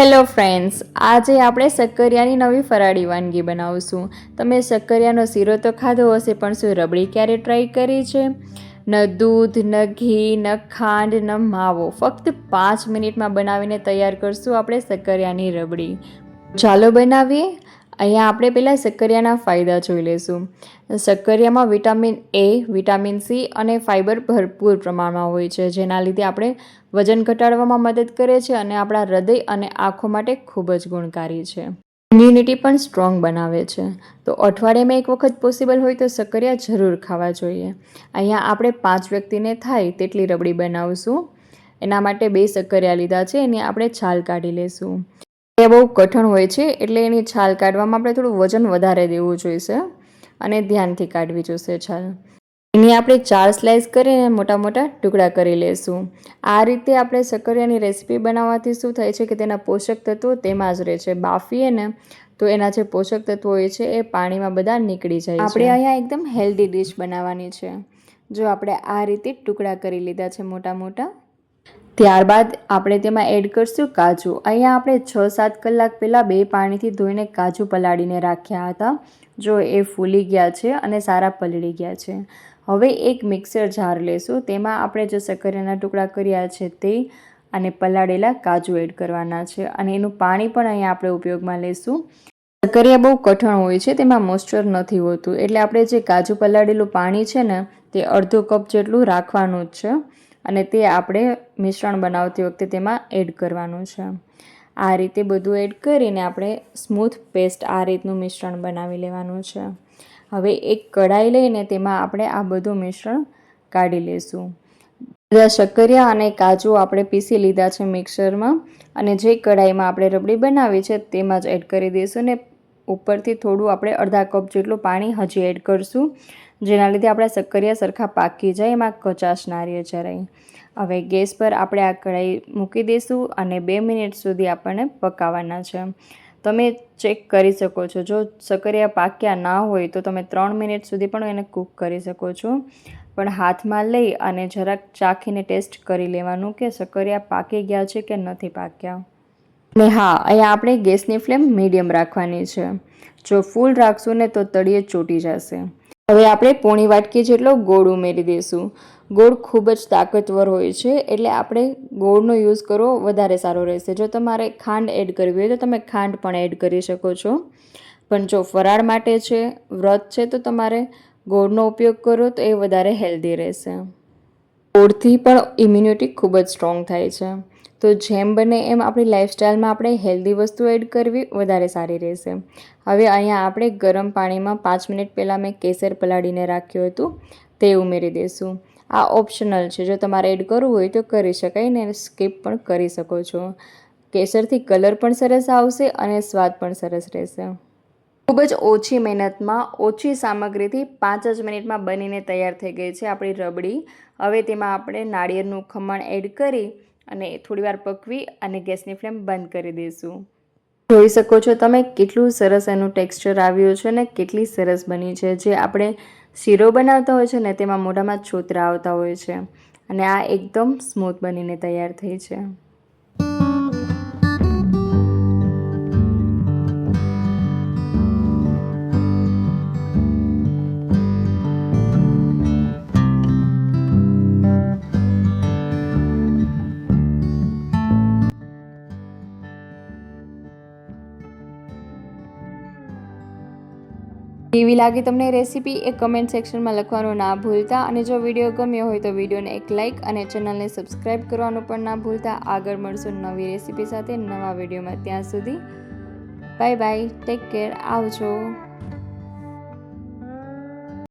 Hello friends આજે આપણે શક્કરિયાની નવી ફરાળી વાનગી બનાવશું. તમે શક્કરિયાનો શીરો તો ખાધો હશે, પણ શું રબડી ક્યારે ટ્રાય કરી છે? ન દૂધ, ન ઘી, ન ખાંડ, ન માવો. ફક્ત પાંચ મિનિટમાં બનાવીને તૈયાર કરશું આપણે શક્કરિયાની રબડી. ચાલો બનાવીએ. અહીંયા આપણે પહેલાં શક્કરિયાના ફાયદા જોઈ લઈશું. શક્કરિયામાં વિટામિન એ વિટામિન સી અને ફાઇબર ભરપૂર પ્રમાણમાં હોય છે, જેના લીધે આપણે વજન ઘટાડવામાં મદદ કરે છે અને આપણા હૃદય અને આંખો માટે ખૂબ જ ગુણકારી છે. ઇમ્યુનિટી પણ સ્ટ્રોંગ બનાવે છે. તો અઠવાડિયામાં એક વખત પોસિબલ હોય તો શક્કરિયા જરૂર ખાવા જોઈએ. અહીંયા આપણે પાંચ વ્યક્તિને થાય તેટલી રબડી બનાવશું. એના માટે બે સક્કરિયા લીધા છે, એની આપણે છાલ કાઢી લેશું એ બહુ કઠણ હોય છે, એટલે એની છાલ કાઢવામાં આપણે થોડું વજન વધારે દેવું જોઈશે અને ધ્યાનથી કાઢવી જોઈશે છાલ. એની આપણે ચાર સ્લાઇસ કરીને મોટા મોટા ટુકડા કરી લઈશું આ રીતે આપણે શક્કરિયાની રેસીપી બનાવવાથી શું થાય છે કે તેના પોષક તત્વો તેમાં જ રહે છે. બાફીએ ને તો એના જે પોષક તત્વો હોય છે એ પાણીમાં બધા નીકળી જાય આપણે અહીંયા એકદમ હેલ્ધી ડીશ બનાવવાની છે. જો આપણે આ રીતે ટુકડા કરી લીધા છે મોટા મોટા ત્યારબાદ આપણે તેમાં એડ કરશું કાજુ. અહીંયા આપણે છ સાત કલાક પહેલાં બે પાણીથી ધોઈને કાજુ પલાળીને રાખ્યા હતા. જો એ ફૂલી ગયા છે અને સારા પલળી ગયા છે. હવે એક મિક્સર જાર લેશું. તેમાં આપણે જે શક્કરિયાના ટુકડા કર્યા છે તે અને પલાળેલા કાજુ એડ કરવાના છે અને એનું પાણી પણ અહીંયા આપણે ઉપયોગમાં લેશું. શક્કરિયા બહુ કઠણ હોય છે, તેમાં મોઇસ્ચર નથી હોતું. એટલે આપણે જે કાજુ પલાળેલું પાણી છે ને, તે અડધો કપ જેટલું રાખવાનું જ છે. અને તે આપણે મિશ્રણ બનાવતી વખતે તેમાં એડ કરવાનું છે. આ રીતે બધું એડ કરીને આપણે સ્મૂથ પેસ્ટ આ રીતનું મિશ્રણ બનાવી લેવાનું છે. હવે એક કઢાઈ લઈને તેમાં આપણે આ બધું મિશ્રણ કાઢી લેશું. બધા શક્કરિયા અને કાજુ આપણે પીસી લીધા છે મિક્સરમાં અને જે કઢાઈમાં આપણે રબડી બનાવી છે તેમાં જ એડ કરી દઈશું ને ઉપરથી થોડું આપણે અડધા કપ જેટલું પાણી હજી એડ કરશું. જેના લીધે આપણા શક્કરિયા સરખા પાકી જાય એમાં કચાશ ના રહે જરાય. હવે ગેસ પર આપણે આ કઢાઈ મૂકી દઈશું અને બે મિનિટ સુધી આપણને પકાવવાના છે. તમે ચેક કરી શકો છો, જો શક્કરિયા પાક્યા ના હોય તો તમે ત્રણ મિનિટ સુધી પણ એને કૂક કરી શકો છો. પણ હાથમાં લઈ અને જરાક ચાખીને ટેસ્ટ કરી લેવાનું કે શક્કરિયા પાકી ગયા છે કે નથી પાક્યા. ને હા, અહીંયા આપણે ગેસની ફ્લેમ મીડિયમ રાખવાની છે. જો ફૂલ રાખશું ને તો તળિયે ચોટી જશે. હવે આપણે પોણી વાટકી જેટલો ગોળ ઉમેરી દઈશું. ગોળ ખૂબ જ તાકતવર હોય છે, એટલે આપણે ગોળનો યુઝ કરવો વધારે સારો રહેશે. જો તમારે ખાંડ એડ કરવી હોય તો તમે ખાંડ પણ એડ કરી શકો છો. પણ જો ફરાળ માટે છે, વ્રત છે, તો તમારે ગોળનો ઉપયોગ કરો તો એ વધારે હેલ્ધી રહેશે. ગોળથી પણ ઇમ્યુનિટી ખૂબ જ સ્ટ્રોંગ થાય છે. તો જેમ બને એમ આપણી લાઈફસ્ટાઈલમાં આપણે હેલ્ધી વસ્તુ એડ કરવી વધારે સારી રહેશે. હવે અહીંયા આપણે ગરમ પાણીમાં પાંચ મિનિટ પહેલાં મેં કેસર પલાળીને રાખ્યું હતું, તે ઉમેરી દઈશું. આ ઓપ્શનલ છે, જો તમારે એડ કરવું હોય તો કરી શકાય ને સ્કીપ પણ કરી શકો છો. કેસરથી કલર પણ સરસ આવશે અને સ્વાદ પણ સરસ રહેશે. ખૂબ જ ઓછી મહેનતમાં ઓછી સામગ્રીથી પાંચ જ મિનિટમાં બનીને તૈયાર થઈ ગઈ છે આપણી રબડી. હવે તેમાં આપણે નાળિયેરનું ખમણ એડ કરી અને થોડીવાર પકવી અને ગેસની ફ્લેમ બંધ કરી દઈશું. જોઈ શકો છો તમે કેટલું સરસ એનું ટેક્સચર આવ્યું છે ને કેટલી સરસ બની છે. જે આપણે શીરો બનાવતા હોય છે ને તેમાં મોઢામાં છોતરા આવતા હોય છે. અને આ એકદમ સ્મૂથ બનીને તૈયાર થઈ છે. કેવી લાગી તમને રેસીપી એ કમેન્ટ સેક્શનમાં લખવાનું ના ભૂલતા. અને જો વીડિયો ગમ્યો હોય તો વિડીયોને એક લાઇક અને ચેનલને સબસ્ક્રાઈબ કરવાનું પણ ના ભૂલતા. આગળ મળશું નવી રેસીપી સાથે નવા વિડીયોમાં ત્યાં સુધી બાય બાય ટેક કેર આવજો.